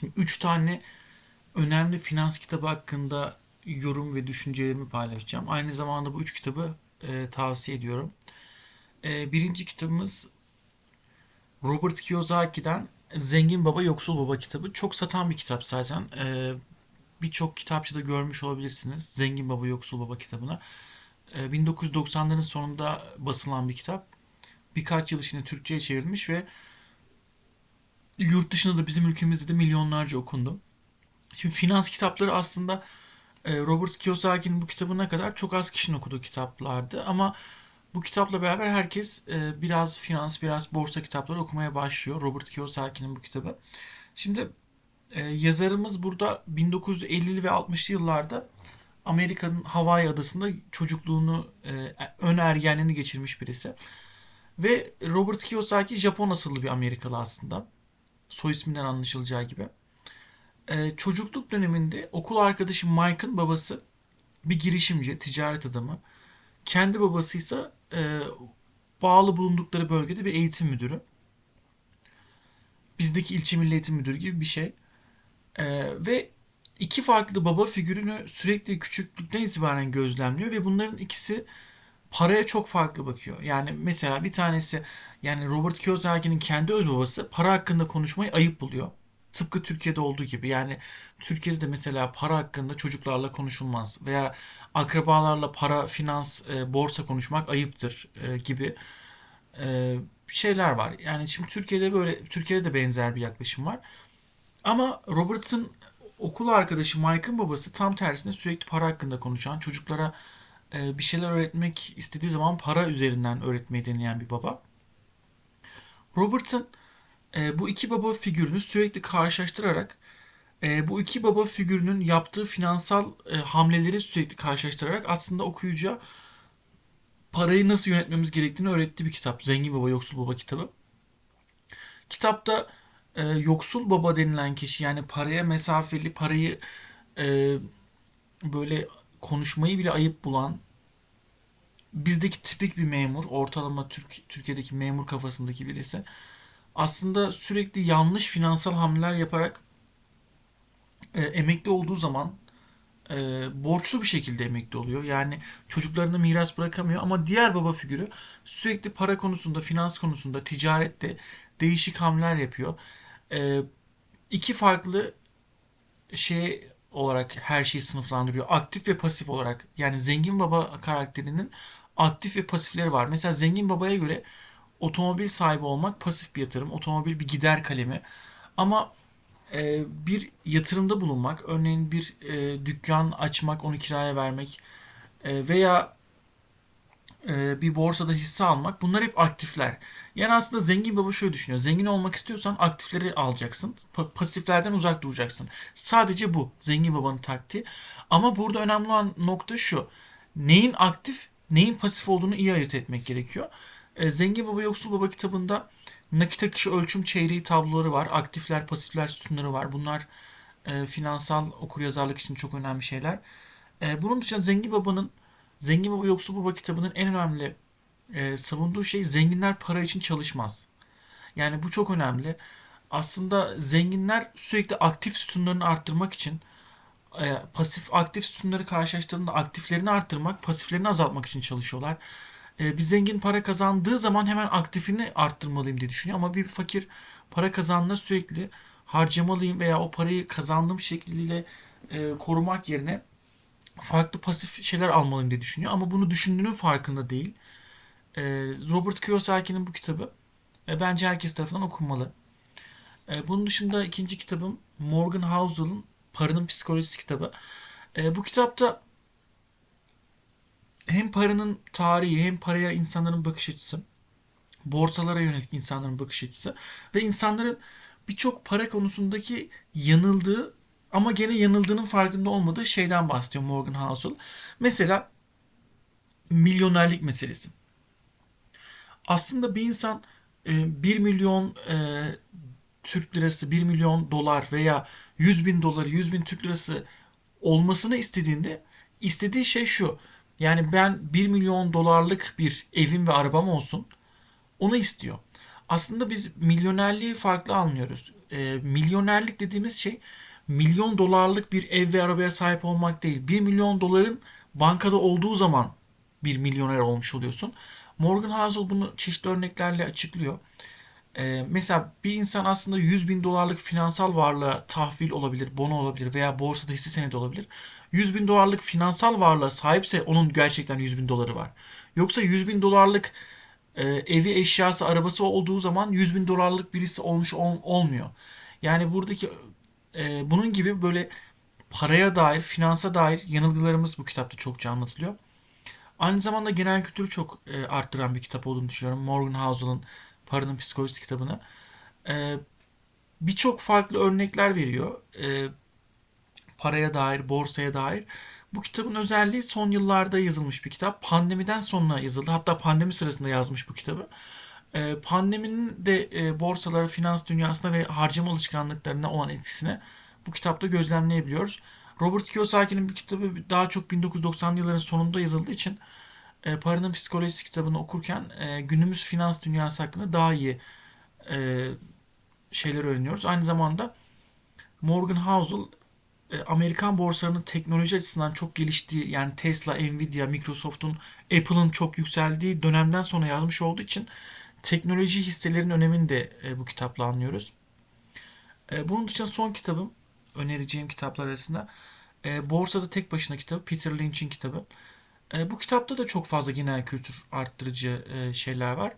Şimdi 3 tane önemli finans kitabı hakkında yorum ve düşüncelerimi paylaşacağım. Aynı zamanda bu üç kitabı e, tavsiye ediyorum. E, birinci kitabımız Robert Kiyosaki'den Zengin Baba Yoksul Baba kitabı. Çok satan bir kitap zaten. E, Birçok kitapçıda görmüş olabilirsiniz. Zengin Baba Yoksul Baba kitabını. E, 1990'ların sonunda basılan bir kitap. Birkaç yıl içinde Türkçe'ye çevrilmiş ve yurt dışında da bizim ülkemizde de milyonlarca okundu. Şimdi finans kitapları aslında e, Robert Kiyosaki'nin bu kitabına kadar çok az kişinin okuduğu kitaplardı ama bu kitapla beraber herkes e, biraz finans, biraz borsa kitapları okumaya başlıyor. Robert Kiyosaki'nin bu kitabı. Şimdi e, yazarımız burada 1950'li ve 60'lı yıllarda Amerika'nın Hawaii adasında çocukluğunu, ön ergenliğini geçirmiş birisi. Ve Robert Kiyosaki Japon asıllı bir Amerikalı aslında. Soy isminden anlaşılacağı gibi. Ee, çocukluk döneminde okul arkadaşı Mike'ın babası bir girişimci, ticaret adamı. Kendi babası ise e, bağlı bulundukları bölgede bir eğitim müdürü. Bizdeki ilçe milli eğitim müdürü gibi bir şey. E, ve iki farklı baba figürünü sürekli küçüklükten itibaren gözlemliyor ve bunların ikisi paraya çok farklı bakıyor. Yani mesela bir tanesi yani Robert Kiyosaki'nin kendi öz babası para hakkında konuşmayı ayıp buluyor. Tıpkı Türkiye'de olduğu gibi. Yani Türkiye'de de mesela para hakkında çocuklarla konuşulmaz veya akrabalarla para, finans, e, borsa konuşmak ayıptır e, gibi e, şeyler var. Yani şimdi Türkiye'de böyle Türkiye'de de benzer bir yaklaşım var. Ama Robert'ın okul arkadaşı Mike'ın babası tam tersine sürekli para hakkında konuşan, çocuklara bir şeyler öğretmek istediği zaman para üzerinden öğretmeyi deneyen bir baba. Robert'ın e, bu iki baba figürünü sürekli karşılaştırarak e, bu iki baba figürünün yaptığı finansal hamleleri sürekli karşılaştırarak aslında okuyucuya parayı nasıl yönetmemiz gerektiğini öğretti bir kitap. Zengin Baba, Yoksul Baba kitabı. Kitapta yoksul baba denilen kişi yani paraya mesafeli, parayı böyle konuşmayı bile ayıp bulan bizdeki tipik bir memur, ortalama Türk Türkiye'deki memur kafasındaki birisi aslında sürekli yanlış finansal hamleler yaparak e, emekli olduğu zaman e, borçlu bir şekilde emekli oluyor. Yani çocuklarına miras bırakamıyor ama diğer baba figürü sürekli para konusunda, finans konusunda, ticarette değişik hamleler yapıyor. E, iki farklı şey olarak her şeyi sınıflandırıyor. Aktif ve pasif olarak. Yani zengin baba karakterinin aktif ve pasifleri var. Mesela zengin babaya göre otomobil sahibi olmak pasif bir yatırım. Otomobil bir gider kalemi. Ama e, bir yatırımda bulunmak, örneğin bir e, dükkan açmak, onu kiraya vermek e, veya e, bir borsada hisse almak bunlar hep aktifler. Yani aslında zengin baba şöyle düşünüyor. Zengin olmak istiyorsan aktifleri alacaksın. Pa- pasiflerden uzak duracaksın. Sadece bu zengin babanın taktiği. Ama burada önemli olan nokta şu. Neyin aktif, neyin pasif olduğunu iyi ayırt etmek gerekiyor. E, Zengin Baba Yoksul Baba kitabında nakit akışı ölçüm çeyreği tabloları var. Aktifler, pasifler sütunları var. Bunlar e, finansal okuryazarlık için çok önemli şeyler. E, bunun dışında Zengin Baba'nın Zengin Baba Yoksul Baba kitabının en önemli e, savunduğu şey zenginler para için çalışmaz. Yani bu çok önemli. Aslında zenginler sürekli aktif sütunlarını arttırmak için e, pasif aktif sütunları karşılaştırdığında aktiflerini arttırmak, pasiflerini azaltmak için çalışıyorlar. E, bir zengin para kazandığı zaman hemen aktifini arttırmalıyım diye düşünüyor ama bir fakir para kazandığında sürekli harcamalıyım veya o parayı kazandığım şekliyle e, korumak yerine farklı pasif şeyler almalıyım diye düşünüyor ama bunu düşündüğünün farkında değil. E, Robert Kiyosaki'nin bu kitabı e, bence herkes tarafından okunmalı. E, bunun dışında ikinci kitabım Morgan Housel'ın Paranın Psikolojisi kitabı. E, bu kitapta hem paranın tarihi hem paraya insanların bakış açısı, borsalara yönelik insanların bakış açısı ve insanların birçok para konusundaki yanıldığı ama gene yanıldığının farkında olmadığı şeyden bahsediyor Morgan Housel. Mesela milyonerlik meselesi. Aslında bir insan 1 e, milyon e, Türk lirası, 1 milyon dolar veya 100 bin doları, 100 bin Türk lirası olmasını istediğinde istediği şey şu. Yani ben 1 milyon dolarlık bir evim ve arabam olsun. Onu istiyor. Aslında biz milyonerliği farklı anlıyoruz. e, milyonerlik dediğimiz şey milyon dolarlık bir ev ve arabaya sahip olmak değil. Bir milyon doların bankada olduğu zaman bir milyoner olmuş oluyorsun. Morgan Housel bunu çeşitli örneklerle açıklıyor. Ee, mesela bir insan aslında 100 bin dolarlık finansal varlığa tahvil olabilir, bono olabilir veya borsada hisse senedi olabilir. 100 bin dolarlık finansal varlığa sahipse onun gerçekten 100 bin doları var. Yoksa 100 bin dolarlık e, evi, eşyası, arabası olduğu zaman 100 bin dolarlık birisi olmuş ol- olmuyor. Yani buradaki e, bunun gibi böyle paraya dair, finansa dair yanılgılarımız bu kitapta çokça anlatılıyor. Aynı zamanda genel kültürü çok e, arttıran bir kitap olduğunu düşünüyorum. Morgan Housel'ın Paranın Psikolojisi kitabını. E, Birçok farklı örnekler veriyor. E, paraya dair, borsaya dair. Bu kitabın özelliği son yıllarda yazılmış bir kitap. Pandemiden sonra yazıldı. Hatta pandemi sırasında yazmış bu kitabı. E, pandeminin de e, borsalara, finans dünyasına ve harcama alışkanlıklarına olan etkisini bu kitapta gözlemleyebiliyoruz. Robert Kiyosaki'nin bir kitabı daha çok 1990'lı yılların sonunda yazıldığı için e, Paranın Psikolojisi kitabını okurken e, günümüz finans dünyası hakkında daha iyi e, şeyler öğreniyoruz. Aynı zamanda Morgan Housel e, Amerikan borsalarının teknoloji açısından çok geliştiği yani Tesla, Nvidia, Microsoft'un, Apple'ın çok yükseldiği dönemden sonra yazmış olduğu için teknoloji hisselerinin önemini de e, bu kitapla anlıyoruz. E, bunun dışında son kitabım önereceğim kitaplar arasında Borsada Tek Başına kitabı Peter Lynch'in kitabı. E, bu kitapta da çok fazla genel kültür arttırıcı e, şeyler var.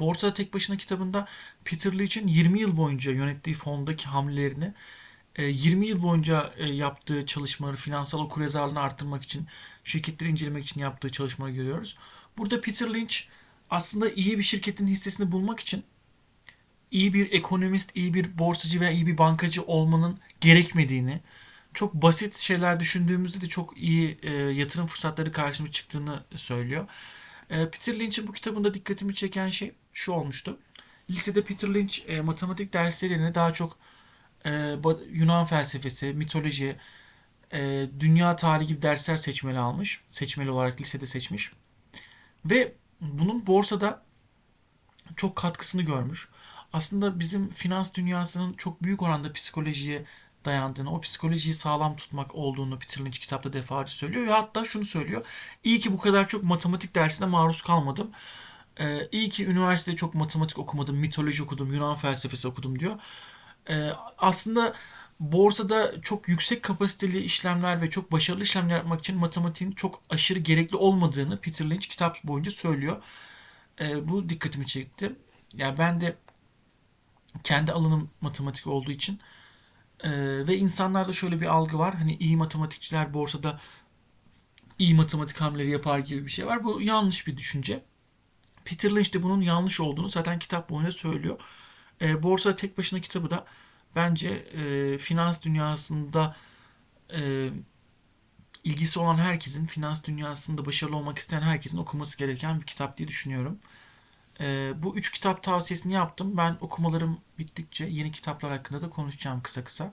Borsada Tek Başına kitabında Peter Lynch'in 20 yıl boyunca yönettiği fondaki hamlelerini 20 yıl boyunca yaptığı çalışmaları, finansal okuryazarlığını arttırmak için, şirketleri incelemek için yaptığı çalışmaları görüyoruz. Burada Peter Lynch aslında iyi bir şirketin hissesini bulmak için iyi bir ekonomist, iyi bir borsacı veya iyi bir bankacı olmanın gerekmediğini, çok basit şeyler düşündüğümüzde de çok iyi e, yatırım fırsatları karşımıza çıktığını söylüyor. E, Peter Lynch'in bu kitabında dikkatimi çeken şey şu olmuştu. Lisede Peter Lynch e, matematik derslerine daha çok e, Yunan felsefesi, mitoloji, e, dünya tarihi gibi dersler seçmeli almış. Seçmeli olarak lisede seçmiş. Ve bunun borsada çok katkısını görmüş. Aslında bizim finans dünyasının çok büyük oranda psikolojiye dayandığını, o psikolojiyi sağlam tutmak olduğunu Peter Lynch kitapta defalarca söylüyor ve hatta şunu söylüyor. İyi ki bu kadar çok matematik dersine maruz kalmadım. Ee, iyi ki üniversitede çok matematik okumadım, mitoloji okudum, Yunan felsefesi okudum diyor. Ee, aslında borsada çok yüksek kapasiteli işlemler ve çok başarılı işlemler yapmak için matematiğin çok aşırı gerekli olmadığını Peter Lynch kitap boyunca söylüyor. Ee, bu dikkatimi çekti. Yani ben de kendi alanım matematik olduğu için e, ve insanlarda şöyle bir algı var. Hani iyi matematikçiler borsada iyi matematik hamleleri yapar gibi bir şey var. Bu yanlış bir düşünce. Peter Lynch de bunun yanlış olduğunu zaten kitap boyunca söylüyor. E, Borsa tek başına kitabı da bence e, finans dünyasında e, ilgisi olan herkesin, finans dünyasında başarılı olmak isteyen herkesin okuması gereken bir kitap diye düşünüyorum. E, bu üç kitap tavsiyesini yaptım. Ben okumalarım bittikçe yeni kitaplar hakkında da konuşacağım kısa kısa.